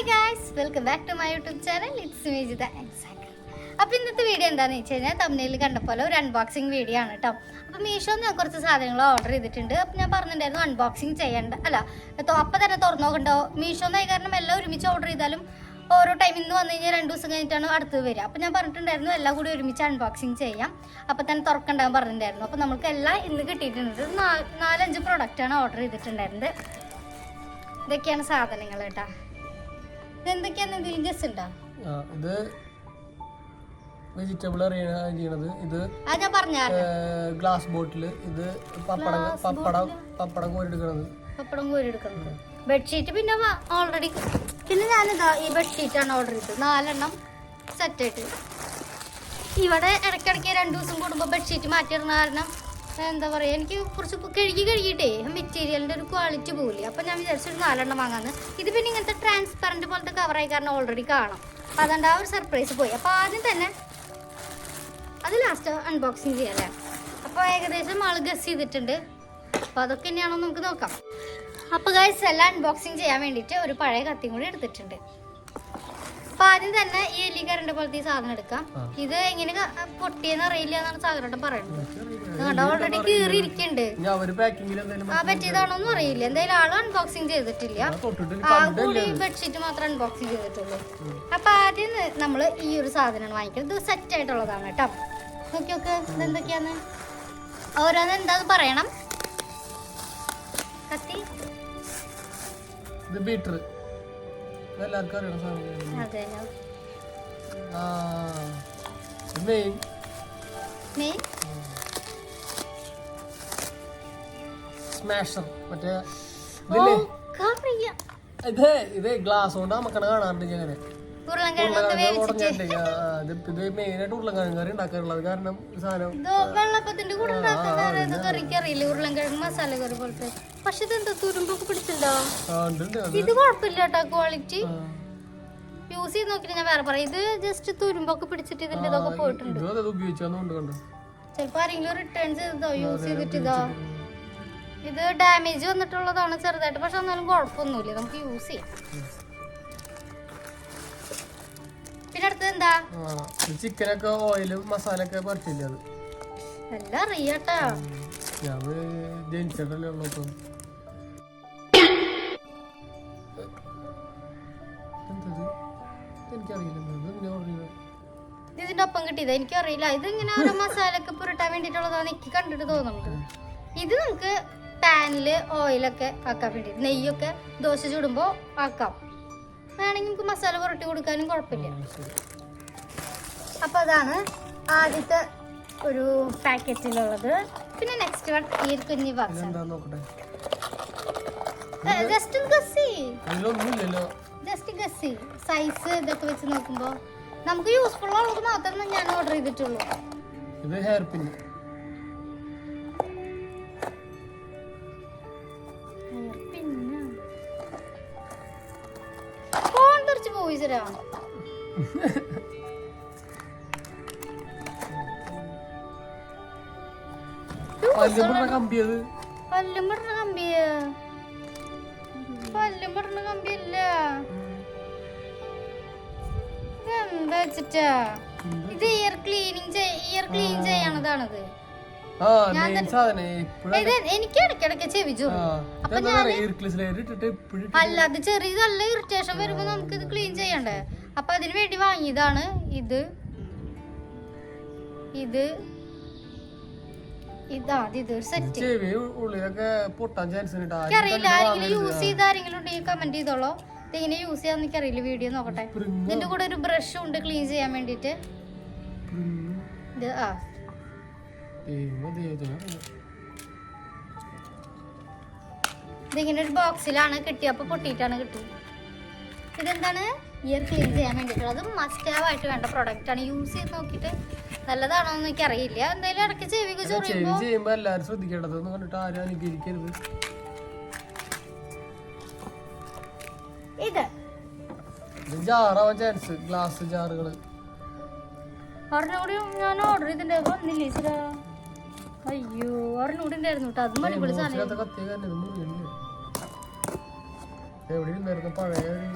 Hi guys welcome back to my YouTube channel it's Mejitha അപ്പോൾ ഇന്നത്തെ video എന്താണെന്ന് വെച്ച് കഴിഞ്ഞാൽ തമിഴിൽ കണ്ട പോലെ ഒരു അൺബോക്സിങ് വീഡിയോ ആണ് കേട്ടോ അപ്പോൾ മീഷോ ഞാൻ കുറച്ച് സാധനങ്ങൾ ഓർഡർ ചെയ്തിട്ടുണ്ട്. അപ്പോൾ ഞാൻ പറഞ്ഞിട്ടുണ്ടായിരുന്നു അൺബോക്സിങ് ചെയ്യേണ്ട അല്ല അപ്പോൾ തന്നെ തുറന്നു നോക്കണ്ടോ? മീഷോ എന്നായി കാരണം എല്ലാം ഒരുമിച്ച് ഓർഡർ ചെയ്താലും ഓരോ ടൈം ഇന്ന് വന്നു കഴിഞ്ഞാൽ രണ്ട് ദിവസം കഴിഞ്ഞിട്ടാണ് അടുത്ത് വരിക. അപ്പോൾ ഞാൻ പറഞ്ഞിട്ടുണ്ടായിരുന്നു എല്ലാം കൂടി ഒരുമിച്ച് അൺബോക്സിങ് ചെയ്യാം. അപ്പോൾ തന്നെ തുറക്കണ്ടാകാൻ പറഞ്ഞിട്ടുണ്ടായിരുന്നു. അപ്പോൾ നമുക്ക് എല്ലാം ഇന്ന് കിട്ടിയിട്ടുണ്ട്. നാലഞ്ച് പ്രൊഡക്റ്റാണ് ഓർഡർ ചെയ്തിട്ടുണ്ടായിരുന്നത്. ഇതൊക്കെയാണ് സാധനങ്ങൾ കേട്ടാ ഇതെന്തൊക്കെയാന്ന് എന്തെങ്കിലും ഗസ് ഉണ്ടോ? ആ, ഇത് വെജിറ്റബിൾ ചെയ്യണത്. ഇത് ഗ്ലാസ് ബോട്ടിൽ ഇത് പപ്പടം പപ്പടം പപ്പടം കോരിടുക്കണത് പപ്പടം കോരി എടുക്കുന്നത് ബെഡ്ഷീറ്റ് പിന്നെ ഓൾറെഡി പിന്നെ ഞാനിതാ ഈ ബെഡ്ഷീറ്റാണ് ഓർഡർ ചെയ്തത് നാലെണ്ണം സെറ്റായിട്ട് ഇവിടെ ഇടയ്ക്കിടയ്ക്ക് രണ്ട് ദിവസം കൂടുമ്പോൾ ബെഡ്ഷീറ്റ് മാറ്റിയിരുന്ന കാരണം എന്താ പറയുക എനിക്ക് കുറച്ച് കഴുകി കഴുകിയിട്ടേ മെറ്റീരിയലിന്റെ ഒരു ക്വാളിറ്റി പോകില്ലേ അപ്പം ഞാൻ വിചാരിച്ചൊരു നാലെണ്ണം വാങ്ങാന്ന്. ഇത് പിന്നെ ഇങ്ങനത്തെ ട്രാൻസ്പെറന്റ് പോലത്തെ കവറായി കാരണം ഓൾറെഡി കാണാം. അപ്പം അതുകൊണ്ട് ആ ഒരു സർപ്രൈസ് പോയി. അപ്പോൾ ആദ്യം തന്നെ അത് ലാസ്റ്റ് അൺബോക്സിങ് ചെയ്യാല്ലേ? അപ്പോൾ ഏകദേശം ആൾ ഗസ് ചെയ്തിട്ടുണ്ട്. അപ്പോൾ അതൊക്കെ തന്നെയാണോ നമുക്ക് നോക്കാം. അപ്പോൾ ഗൈസ് എല്ലാം അൺബോക്സിങ് ചെയ്യാൻ വേണ്ടിയിട്ട് ഒരു പഴയ കത്തിയും കൂടി എടുത്തിട്ടുണ്ട്. അപ്പോൾ ആദ്യം തന്നെ ഈ എലി കരണ്ട പോലത്തെ ഈ സാധനം എടുക്കാം. ഇത് എങ്ങനെ പൊട്ടിയെന്ന് അറിയില്ല എന്നാണ് സാഗരട്ടം പറയുന്നത്. ഓൾറെഡി പാക്കിങ്ങിൽ എന്തെങ്കിലും ആ പറ്റിയതാണോന്നും അറിയില്ല. എന്തായാലും ആളും അൺബോക്സിങ് ചെയ്തിട്ടില്ല. തൊട്ടിട്ട് ആ കൂടി ബെഡ്ഷീറ്റ് മാത്രം അൺബോക്സിങ് ചെയ്തിട്ടുള്ളൂ. അപ്പൊ ആദ്യം നമ്മൾ ഈ ഒരു സാധനമാണ് വാങ്ങിക്കുന്നത് ഇത് സെറ്റ് ആയിട്ടുള്ളതാണ് കേട്ടോ. നോക്കി നോക്ക്. ഇതെന്തൊക്കെയാന്ന് ഓരോന്ന് എന്താന്ന് പറയണം. കത്തി. ബീറ്റർ എല്ലാവർക്കും അറിയണ സാധനം അതെ ആ ഇത് മെയിൻ മെയിൻ സ്മാഷർ മറ്റേ ഇതില്ലേ? ഇത് ഇത് ഗ്ലാസ് കൊണ്ട് നമുക്കണ കാണാറുണ്ട് ഇങ്ങനെ ഇത് മെയിനായിട്ട് ഉരുളൻകിഴങ്ങ് കറി ഉണ്ടാക്കാറുള്ളത് കാരണം സാധനം വെള്ളപ്പത്തിന്റെ കൂടെ ഉരുളൻകിഴങ്ങ് മസാല കറി പോലത്തെ. പക്ഷെ ഇതെന്താ തുരുമ്പൊക്കെ ഇത് കുഴപ്പമില്ല കേട്ടോ ക്വാളിറ്റി യൂസ് ചെയ്ത് ഞാൻ വേറെ പറയാം. ഇത് ജസ്റ്റ് തുരുമ്പൊക്കെ പിടിച്ചിട്ട് ഇതിന്റെ ഇതൊക്കെ പോയിട്ടുണ്ട്. ചിലപ്പോ ആരെങ്കിലും റിട്ടേൺ യൂസ് ചെയ്തിട്ട് ഇതോ? ഇത് ഡാമേജ് വന്നിട്ടുള്ളതാണ് ചെറുതായിട്ട് പക്ഷെ എന്നാലും കുഴപ്പമൊന്നുമില്ല. നമുക്ക് യൂസ് ചെയ്യാം. പിന്നെ അടുത്തത് എന്താ? ചിക്കനൊക്കെ ഓയിലും മസാലയൊക്കെ പറ്റില്ല അത്? എല്ലാം അറിയാട്ടാ ഞാൻ ജനിച്ചിട്ടല്ലേ ഉള്ളൂ ഇപ്പം. എനിക്കറിയില്ല ഇത് ഞാൻ ഓർഡർ ചെയ്തത് ഇത് ഇതിന്റെ ഒപ്പം കിട്ടിയത്? എനിക്കറിയില്ല. ഇത് ഇങ്ങനെ ഓരോ മസാലയൊക്കെ പുരട്ടാൻ വേണ്ടിട്ടുള്ളതാണ് എനിക്ക് കണ്ടിട്ട് തോന്നുന്നു. ഇത് നമുക്ക് പാനിൽ ഓയിലൊക്കെ ആക്കാൻ വേണ്ടി. നെയ്യൊക്കെ ദോശ ചുടുമ്പോൾ ആക്കാം. വേണമെങ്കിൽ നമുക്ക് മസാല പുരട്ടി കൊടുക്കാനും കുഴപ്പമില്ല. അപ്പോൾ അതാണ് ആദ്യത്തെ ഒരു പാക്കറ്റിലുള്ളത്. പിന്നെ നെക്സ്റ്റ് വൺ ഈ ഒരു കുഞ്ഞി ബോക്സ് ജസ്റ്റ് ഗസ്സി ജസ്റ്റ് ഗസ്സി സൈസ് ഇതൊക്കെ വെച്ച് നോക്കുമ്പോൾ നമുക്ക് യൂസ്ഫുൾ ഉള്ളത് മാത്രമേ ഞാൻ ഓർഡർ ചെയ്തിട്ടുള്ളൂ. ഇത് ഹെയർ പിന്നെ തരാ പല്ലും പെടുന്ന കമ്പിയ പല്ലും പെടുന്ന കമ്പിയല്ല. ഇതെന്താ വെച്ചിട്ടാ? ഇത് ഇയർ ക്ലീനിങ് ഇയർ ക്ലീൻ ചെയ്യണതാണത് എനിക്ക് ഇടയ്ക്കിടയ്ക്ക് അപ്പൊ ഞാൻ അല്ലാതെ ചെറിയ നല്ല ഇറിറ്റേഷൻ വരുമ്പോ നമുക്ക് ഇത് ക്ലീൻ ചെയ്യണ്ടേ? അപ്പൊ അതിന് വേണ്ടി വാങ്ങിയതാണ് ഇത്. ഇത്. എനിക്കറിയില്ല ആരെങ്കിലും യൂസ് ചെയ്ത ആരെങ്കിലും ഉണ്ടെങ്കിൽ കമന്റ് ചെയ്തോളോ. ഇതെങ്ങനെ യൂസ് ചെയ്യാന്ന് എനിക്കറിയില്ല വീഡിയോ നോക്കട്ടെ. ഇതിന്റെ കൂടെ ഒരു ബ്രഷും ഉണ്ട് ക്ലീൻ ചെയ്യാൻ വേണ്ടിട്ട് ഇത് ആ. ഇതിങ്ങനെ ഒരു ബോക്സിലാണ് കിട്ടിയപ്പോ പൊട്ടിയിട്ടാണ് കിട്ടും ഇതെന്താണ്? ഇയർ ക്ലീൻ ചെയ്യാൻ വേണ്ടിയിട്ടുള്ളത് മസ്റ്റ് ഹാവ് ആയിട്ട് വേണ്ട പ്രൊഡക്റ്റ് ആണ്. യൂസ് ചെയ്ത് നോക്കിയിട്ട് നല്ലതാണോ എന്ന് എനിക്ക് അറിയില്ല എന്തായാലും ഇടയ്ക്ക് ചെവിക്ക് ചെവി ചൊറിയുമ്പോ ചെയ്യുമ്പോ എല്ലാരും ശ്രദ്ധിക്കേണ്ടത് കണ്ടിട്ട് ആരും അനുകരിക്കരുത്. ഇത്. ജാറാവാൻ ചാൻസ് ഗ്ലാസ് ജാറുകൾ. ഒരെണ്ണം കൂടി ഞാൻ ഓർഡർ ചെയ്തിട്ടുണ്ടായിരുന്നു. വന്നില്ലേ. അയ്യോ ഒരെണ്ണം കൂടി ഉണ്ടായിരുന്നു കേട്ടോ. അതും അടിപൊളി സാധനം മോശമില്ലാത്ത കത്തിയ തന്നെ ഇത് ഫ്രിഡ്ജിൽ എവിടെ പഴയ ഒരു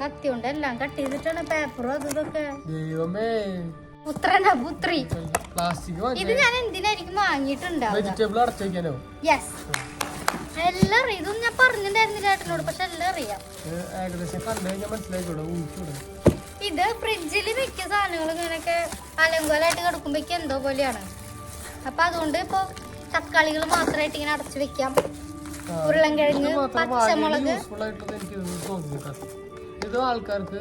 കത്തി കൊണ്ട് എല്ലാം കട്ട് ചെയ്തിട്ടാണ് പേപ്പറും അത് ഇതൊക്കെ. ദൈവമേ. പുത്രനാ പുത്രി. പ്ലാസ്റ്റിക് ഇത് ഞാൻ എന്തിനായിരിക്കും യെസ് എല്ലാം അറിയാം. ഇതൊന്നും ഞാൻ പറഞ്ഞിട്ടുണ്ടായിരുന്നില്ല ഏട്ടനോട് പക്ഷെ എല്ലാം അറിയാം. ഇത് ഫ്രിഡ്ജിൽ മിക്ക സാധനങ്ങൾ ഇങ്ങനെയൊക്കെ അലങ്കോലായിട്ട് കിടക്കുമ്പോ എന്തോ പോലെയാണ്. അപ്പൊ അതുകൊണ്ട് ഇപ്പൊ തക്കാളികൾ മാത്രമായിട്ട് ഇങ്ങനെ അടച്ചു വെക്കാം. ഉരുളൻകിഴങ്ങ് പച്ചമുളക്. ഇത് ആൾക്കാർക്ക്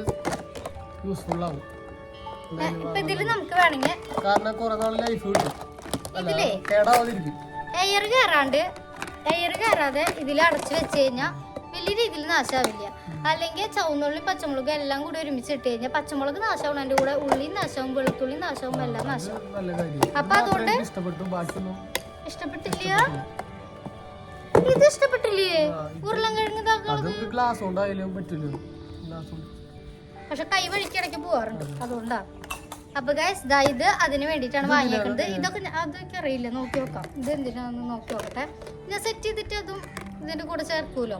യൂസ്ഫുൾ ആവും. ഇപ്പൊ ഇതിൽ നമുക്ക് വേണമെങ്കിൽ കാരണം കുറെ നാൾ ലൈഫ് കിട്ടും. ഇതിലേ? കേടാവാതിരിക്കും. എയർ കയറാണ്ട് എയർ കയറാതെ ഇതിൽ അടച്ചു വെച്ച് കഴിഞ്ഞാൽ വലിയ രീതിയിൽ നാശാവില്ല. അല്ലെങ്കിൽ ചുവന്നുള്ളി പച്ചമുളക് എല്ലാം കൂടി ഒരുമിച്ച് ഇട്ട് കഴിഞ്ഞാൽ പച്ചമുളക് നാശമാവും അതിന്റെ കൂടെ ഉള്ളി നാശവും വെളുത്തുള്ളി നാശവും എല്ലാം നാശവും അപ്പൊ അതുകൊണ്ട് ഇഷ്ടപ്പെട്ടില്ല? ഇത് ഇഷ്ടപ്പെട്ടില്ലേ? ഉരുളൻകിഴങ്ങ് തക്കാളി അത് ഗ്ലാസ് കൊണ്ടായാലും പറ്റില്ല ഗ്ലാസ് പക്ഷെ കൈ വഴിക്കിടയ്ക്ക് പോവാറുണ്ട് അതുകൊണ്ടാ. അപ്പൊ ഗൈസ് ദാ ഇത് അതിന് വേണ്ടിട്ടാണ് വാങ്ങിയേക്കുന്നത്. ഇതൊക്കെ അതൊക്കെ അറിയില്ല നോക്കി നോക്കാം. ഇത് എന്തിനാന്ന് നോക്കി നോക്കട്ടെ. ഞാൻ സെറ്റ് ചെയ്തിട്ട് അതും ഇതിന്റെ കൂടെ ചേർക്കൂലോ?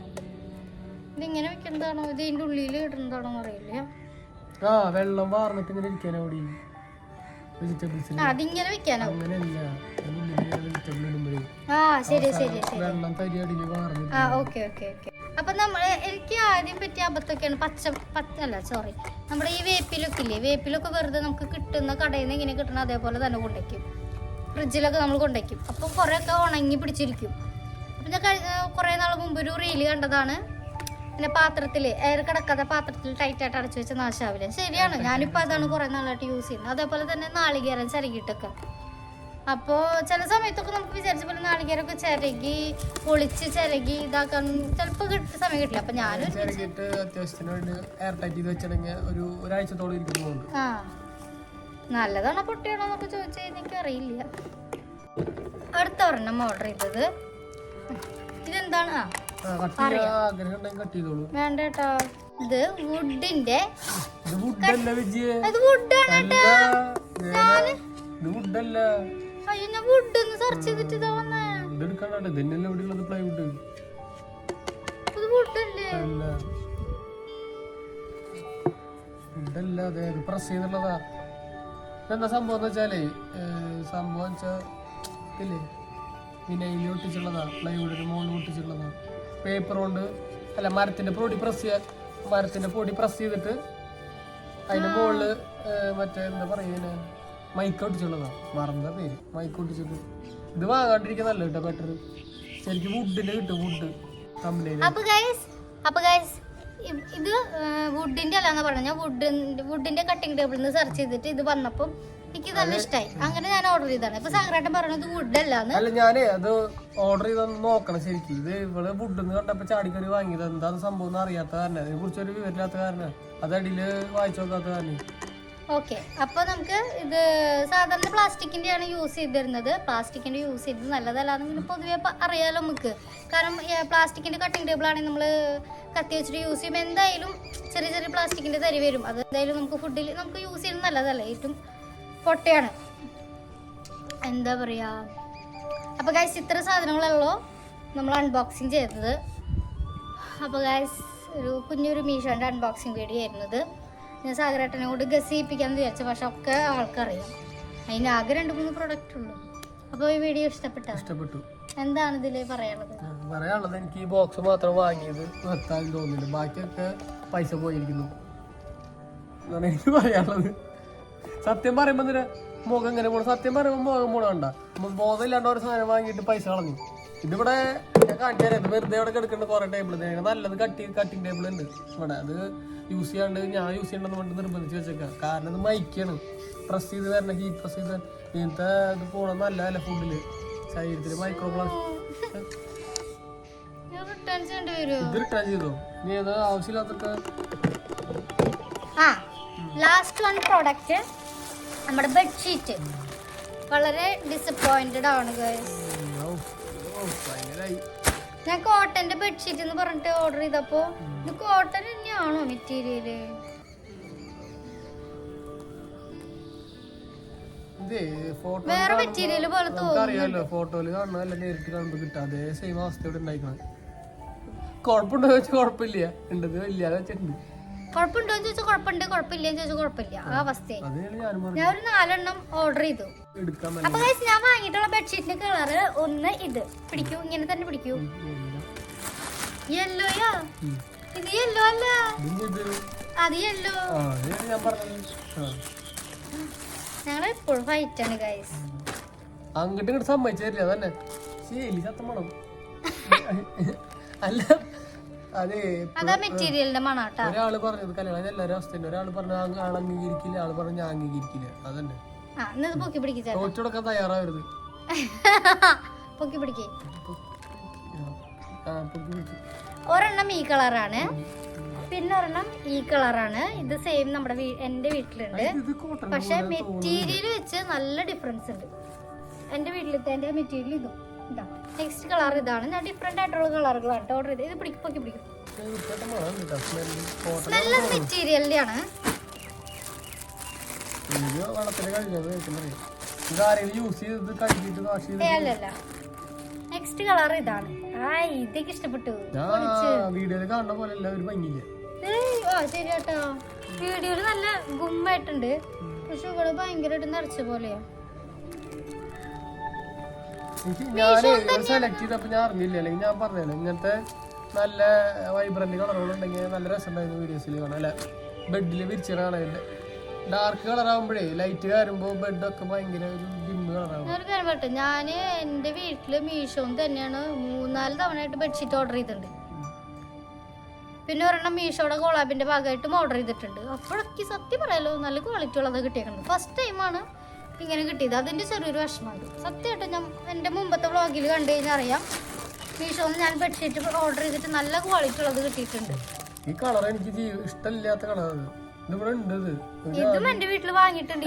ഇതിങ്ങനെ വെക്കുന്നതാണോ ഇത് ഇതിന്റെ ഉള്ളിൽ ഇടുന്നതാണോ അറിയില്ല ആ വെള്ളം വാർന്നിട്ട് ഇങ്ങനെ ഇരിക്കാനാ അവിടെ വെജിറ്റബിൾസിന് ആ അതിങ്ങനെ വെക്കാനോ. അങ്ങനെയല്ല. വെജിറ്റബിൾ ഇടുമ്പോഴേ. ആ ശരി ശരി വെള്ളം തരി അടിയിൽ വാർന്നിട്ട്. ആ ഓക്കെ ഓക്കെ ഓക്കെ. അപ്പൊ നമ്മൾ എനിക്ക് ആദ്യം പറ്റിയ അബദ്ധമൊക്കെയാണ് പച്ച പച്ച അല്ല സോറി നമ്മുടെ ഈ വേപ്പിലൊക്കെ ഇല്ലേ വേപ്പിലൊക്കെ വെറുതെ നമുക്ക് കിട്ടുന്ന കടയിൽ നിന്ന് ഇങ്ങനെ കിട്ടണ അതേപോലെ തന്നെ കൊണ്ടുവയ്ക്കും ഫ്രിഡ്ജിലൊക്കെ നമ്മൾ കൊണ്ടുവയ്ക്കും അപ്പോൾ കുറേയൊക്കെ ഉണങ്ങി പിടിച്ചിരിക്കും. അപ്പം ഞാൻ കഴിഞ്ഞ കുറേ നാൾ മുമ്പ് ഒരു റീൽ കണ്ടതാണ്. പിന്നെ പാത്രത്തിൽ എയർ കിടക്കാതെ പാത്രത്തിൽ ടൈറ്റായിട്ട് അടച്ചു വെച്ച നാശാവില്ല? ശരിയാണ്. ഞാനിപ്പോൾ അതാണ് കുറേ നാളായിട്ട് യൂസ് ചെയ്യുന്നത്. അതേപോലെ തന്നെ നാളികേരം ചിരകിയിട്ടൊക്കെ. അപ്പോൾ ചില സമയത്തൊക്കെ നമുക്ക് വിചാരിച്ച പോലെ നാളികേരമൊക്കെ ചിരകി പൊളിച്ച് ചിരകി ഇതാക്കാൻ ചിലപ്പോൾ കിട്ടുന്ന സമയം കിട്ടില്ല. അപ്പം വെച്ചിട്ടുണ്ടെങ്കിൽ ഒരു ഒരാഴ്ചത്തോളം ഇരിക്കുന്നുണ്ട് ആ. നല്ലതാണോ പൊട്ടിയാണോ എന്നൊക്കെ ചോദിച്ചാൽ കഴിഞ്ഞാൽ എനിക്ക് അറിയില്ല അടുത്ത ഒരെണ്ണം ഓർഡർ ചെയ്തത്. ഇതെന്താണ്? ആ. വേണ്ട കേട്ടോ. ഇത് വുഡിന്റെ പ്രസ് ചെയ്തിട്ടുള്ളതാ എന്താ? സംഭവം എന്ന് വെച്ചാലേ സംഭവം വെച്ചാ ഇല്ലേ? വിനയിൽ ഒട്ടിച്ചുള്ളതാ. പ്ലൈവുഡിന് മുകളിൽ ഒട്ടിച്ചുള്ളതാ. പേപ്പർ കൊണ്ട് അല്ല മരത്തിന്റെ പൊടി പ്രസ് മരത്തിന്റെ പൊടി പ്രസ് ചെയ്തിട്ട് അതിന്റെ മുകളിൽ മറ്റേ എന്താ പറയുക മൈക്ക് ഒട്ടിച്ചുള്ളതാണ് മറന്ന പേര്. മൈക്ക് ഒട്ടിച്ചിട്ട്. ഇത് വാങ്ങാണ്ടിരിക്കാൻ നല്ല കേട്ടോ ബെറ്റർ ശരിക്കും വുഡിന് കിട്ടും വുഡ് ഇത് വുഡിന്റെ അല്ലാന്ന് പറഞ്ഞ വുഡിന്റെ വുഡിന്റെ കട്ടിംഗ് ടേബിളിൽ നിന്ന് സെർച്ച് ചെയ്തിട്ട് ഇത് വന്നപ്പം എനിക്ക് നല്ല ഇഷ്ടമായി അങ്ങനെ ഞാൻ ഓർഡർ ചെയ്താണ് ഇപ്പൊ സംഗ്രാട്ടൻ പറഞ്ഞത് വുഡ് അല്ലാന്ന് അല്ല ഞാനേ അത് ഓർഡർ ചെയ്തൊന്ന് നോക്കണം ശരിക്കും. ഇത് ഇവൾ വുഡെന്ന് കണ്ടപ്പോ ചാടിക്കറി വാങ്ങിയത്. എന്താന്ന് സംഭവം എന്ന് അറിയാത്ത കാരണം. ഒരു വിവരമില്ലാത്ത കാരണം. അത് അടിയിൽ വായിച്ചു നോക്കാത്ത കാരണം. ഓക്കെ അപ്പോൾ നമുക്ക് ഇത് സാധാരണ പ്ലാസ്റ്റിക്കിന്റെ ആണ് യൂസ് ചെയ്തിരുന്നത്. പ്ലാസ്റ്റിക്കിന്റെ യൂസ് ചെയ്തത് നല്ലതല്ലാന്ന് പിന്നെ പൊതുവെ അറിയാലോ നമുക്ക്. കാരണം പ്ലാസ്റ്റിക്കിന്റെ കട്ടിംഗ് ടേബിൾ ആണെങ്കിൽ നമ്മൾ കത്തി വെച്ചിട്ട് യൂസ് ചെയ്യുമ്പോൾ എന്തായാലും ചെറിയ ചെറിയ പ്ലാസ്റ്റിക്കിന്റെ തരി വരും. അത് എന്തായാലും നമുക്ക് ഫുഡിൽ നമുക്ക് യൂസ് ചെയ്യുന്നത് നല്ലതല്ലേ. ഏറ്റവും പൊട്ടയാണ് എന്താ പറയാ? അപ്പോൾ ഗൈസ് ഇത്ര സാധനങ്ങളുള്ളൂ നമ്മൾ അൺബോക്സിങ് ചെയ്തത്. അപ്പോൾ ഗൈസ് ഒരു കുഞ്ഞൊരു മീഷോന്റെ അൺബോക്സിങ് വീഡിയോ ആയിരുന്നത്. ഞാൻ സാഗരേട്ടനെ കൊണ്ട് ഗസിപ്പിക്കാന്ന് വിചാരിച്ചു പക്ഷെ ഒക്കെ ആൾക്കറിയാം. അതിന് ആകെ രണ്ട് മൂന്ന് പ്രൊഡക്റ്റ് ഉള്ളൂ. അപ്പോൾ ഈ വീഡിയോ ഇഷ്ടപ്പെട്ടോ? ഇഷ്ടപ്പെട്ടു. എന്താണ് ഇതിൽ പറയാനുള്ളത്? പറയാനുള്ളത് എനിക്ക് ഈ ബോക്സ് മാത്രം വാങ്ങിയത് നിർത്താൻ തോന്നുന്നില്ല. ബാക്കിയൊക്കെ പൈസ പോയിരിക്കുന്നു. എനിക്ക് പറയാനുള്ളത്. സത്യം പറയുമ്പോ എന്തിനാ? മുഖം ഇങ്ങനെ പോണു സത്യം പറയുമ്പോ മുഖം പോണ കണ്ട. ബോധമില്ലാണ്ട് ഒരു സാധനം വാങ്ങിയിട്ട് പൈസ കളഞ്ഞു. ഇതിവിടെ ഞാൻ കാണിച്ചു തരാം. ഇത് വെറുതെ ഇവിടെ കിടക്കേണ്ട കുറെ ടേബിൾ നല്ലത് കട്ടി കട്ടിങ് ടേബിൾ ഉണ്ട്. ഇവിടെ അത് യൂസ് ചെയ്യാണ്ട് ഞാൻ യൂസ് ചെയ്യണമെന്ന് കൊണ്ട് നിർബന്ധിച്ച് വെച്ചേക്കാം. കാരണം ഇത് മൈക്കാണ്. പ്രസ് ചെയ്ത് തരണ ഹീറ്റ് പ്രസ് ചെയ്ത് ഇങ്ങനത്തെ ഇത് പോണത് നല്ലതല്ല ഫുഡിൽ ശരീരത്തിൽ micro plastic last one product നമ്മുടെ ബെഡ്ഷീറ്റ് വളരെ ഡിസപ്പോയിന്റഡ് ആണ് ഞാൻ കോട്ടന്റെ ബെഡ്ഷീറ്റ് എന്ന് പറഞ്ഞിട്ട് ഓർഡർ ചെയ്തപ്പോ ഇത് കോട്ടൺ തന്നെയാണോ മെറ്റീരിയൽ വേറെ മെറ്റീരിയൽ പോലെ തോന്നുന്നു ഫോട്ടോയിൽ കാണുന്നതല്ല നേരിട്ട് കിട്ടും. അതേ സെയിം ഉണ്ടായിക്കണം കുഴപ്പമുണ്ടോ ചോദിച്ചാൽ കുഴപ്പമില്ല. ഉണ്ടത് ഇല്ലാതെ വെച്ചിട്ടുണ്ട്. കുഴപ്പമുണ്ടോന്ന് ചോദിച്ചാൽ കുഴപ്പമുണ്ട് കുഴപ്പമില്ല എന്ന് ചോദിച്ചാൽ കുഴപ്പമില്ല. ആ അവസ്ഥയായി പറഞ്ഞത് ഞാൻ ഒരു നാലെണ്ണം ഓർഡർ ചെയ്തു. അപ്പൊ ഞാൻ വാങ്ങിയിട്ടുള്ള ബെഡ്ഷീറ്റിന്റെ കളറ് ഒന്ന് ഇത്. പിടിക്കൂ ഇങ്ങനെ തന്നെ പിടിക്കൂ. യെല്ലോയാ ഇത് യെല്ലോ അല്ല. അത് യെല്ലോ ഞങ്ങൾ എപ്പോഴും ഫൈറ്റ് ആണ് ഗൈസ് അങ്ങോട്ടും ഇങ്ങോട്ട് സമ്മതിച്ചു തരില്ല അതന്നെ. ശരി സത്യം അല്ല അതെ മെറ്റീരിയലിന്റെ മണാട്ടാ ഒരാൾ പറഞ്ഞത് കല്യാണം എല്ലാവരും അവസ്ഥയുണ്ട്. ഒരാൾ പറഞ്ഞു ആൾ അംഗീകരിക്കില്ല ആൾ പറഞ്ഞു ഞാൻ അംഗീകരിക്കില്ല. അതന്നെ. പൊക്കി പിടിക്കുക തോറ്റെടുക്കാൻ തയ്യാറാവരുത്. പൊക്കി പിടിക്കേ. ഒരെണ്ണം ഈ കളറാണ്. പിന്നെ ഒരെണ്ണം ഈ കളറാണ്. ഇത് സെയിം നമ്മുടെ എന്റെ വീട്ടിലുണ്ട്. പക്ഷെ മെറ്റീരിയൽ വെച്ച് നല്ല ഡിഫറൻസ് ഉണ്ട്. എന്റെ വീട്ടിലത്തെ മെറ്റീരിയൽ ഇതും. ഇതാ നെക്സ്റ്റ് കളർ ഇതാണ്. ഞാൻ ഡിഫറെന്റ് ആയിട്ടുള്ള കളറുകളാണ് ഓർഡർ ചെയ്ത് ഇത് പിടിക്കും പൊക്കി പിടിക്കും. നല്ല മെറ്റീരിയലിന്റെ ആണ്. നെക്സ്റ്റ് കളർ ഇതാണ്. ആ ഇതൊക്കെ ഇഷ്ടപ്പെട്ടു. വീഡിയോയിൽ കാണുന്ന പോലെ അല്ല ഒരു ഭംഗിയില്ല. ഏയ്, ആ ശരി കേട്ടോ വീഡിയോയിൽ നല്ല ഗുമ്മായിട്ടുണ്ട്. പക്ഷെ ഇവിടെ ഭയങ്കരമായിട്ട് നിറച്ച പോലെയാ. എനിക്ക് ഞാൻ സെലക്ട് ചെയ്തപ്പോ ഞാൻ അറിഞ്ഞില്ല. അല്ലെങ്കിൽ ഞാൻ പറഞ്ഞല്ലോ. ഇങ്ങനത്തെ നല്ല വൈബ്രന്റ് കളറുകളുണ്ടെങ്കിൽ നല്ല രസമുണ്ടായിരുന്നു വീഡിയോസിൽ കാണാം അല്ല? ബെഡിൽ വിരിച്ചിട്ട് കാണാനില്ല ഡാർക്ക് കളർ ആകുമ്പോഴേ ലൈറ്റ് കയറുമ്പോൾ ബെഡൊക്കെ ഭയങ്കര ഒരു ഡിമ്മ് കളറാകും ഞാനൊരു കാര്യം പറയട്ടെ. ഞാൻ എന്റെ വീട്ടിൽ മീഷോന്ന് തന്നെയാണ് മൂന്നാൽ തവണയായിട്ട് ബെഡ്ഷീറ്റ് ഓർഡർ ചെയ്തിട്ടുണ്ട്. പിന്നെ ഒരെണ്ണം മീഷോയുടെ കോളാബിന്റെ ഭാഗമായിട്ടും ഓർഡർ ചെയ്തിട്ടുണ്ട്. അപ്പോഴൊക്കെ സത്യം പറയാലോ നല്ല ക്വാളിറ്റി ഉള്ളത് കിട്ടിയേക്കുന്നത്. ഫസ്റ്റ് ടൈമാണ് ഇങ്ങനെ കിട്ടിയത്. അതിന്റെ ചെറിയൊരു വിഷമമുണ്ട്. സത്യമായിട്ട് ഞാൻ എന്റെ മുമ്പത്തെ വ്ളോഗിൽ കണ്ടു കഴിഞ്ഞാൽ അറിയാം. മീഷോന്ന് ഞാൻ ബെഡ്ഷീറ്റ് ഓർഡർ ചെയ്തിട്ട് നല്ല ക്വാളിറ്റി ഉള്ളത് കിട്ടിയിട്ടുണ്ട്. ഈ കളർ എനിക്ക് ഇഷ്ടമില്ലാത്ത കളർ ഇതിവിടെ ഉണ്ട് ഇത്. എന്റെ വീട്ടിൽ വാങ്ങിയിട്ടുണ്ട്.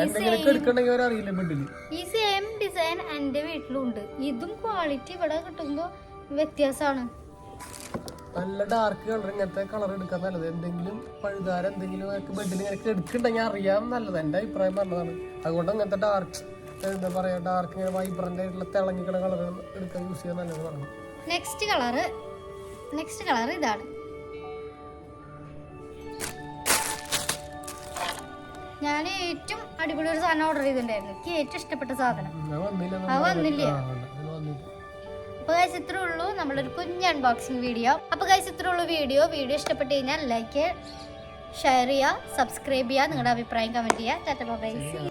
ഈ സെയിം ഡിസൈൻ എന്റെ വീട്ടിലുണ്ട്. ഇതും ക്വാളിറ്റി ഇവിടെ കിട്ടുമ്പോ വ്യത്യാസമാണ്. നല്ല ഡാർക്ക് കളർ ഇങ്ങനത്തെ കളർ എടുക്കാൻ നല്ലത്. എന്തെങ്കിലും പഴുതാര എന്തെങ്കിലും ബെഡിൽ ഇങ്ങനെ എടുക്കണ്ടെങ്കിൽ അറിയാൻ നല്ലത്. എന്റെ അഭിപ്രായം പറഞ്ഞതാണ്. അതുകൊണ്ട് അങ്ങനത്തെ ഡാർക്ക് എന്താ പറയാ ഡാർക്ക് ഇങ്ങനെ വൈബ്രന്റ് ആയിട്ടുള്ള തിളങ്ങിക്കണ കളർ എടുക്കാൻ യൂസ് ചെയ്യാൻ നല്ലത് പറഞ്ഞു. നെക്സ്റ്റ് കളറ് നെക്സ്റ്റ് കളർ ഇതാണ്. ഞാൻ ഏറ്റവും അടിപൊളി ഒരു സാധനം ഓർഡർ ചെയ്തിട്ടുണ്ടായിരുന്നു. എനിക്ക് ഏറ്റവും ഇഷ്ടപ്പെട്ട സാധനം. അത് വന്നില്ല അപ്പൊ ഗൈസ് ഇത്രേ ഉള്ളൂ നമ്മളൊരു കുഞ്ഞ് അൺബോക്സിങ് വീഡിയോ അപ്പൊ ഗൈസ് ഇത്രേ ഉള്ളൂ വീഡിയോ വീഡിയോ ഇഷ്ടപ്പെട്ട് കഴിഞ്ഞാൽ ലൈക്ക് ഷെയർ ചെയ്യുക സബ്സ്ക്രൈബ് ചെയ്യുക നിങ്ങളുടെ അഭിപ്രായം കമന്റ് ചെയ്യുക. ബൈ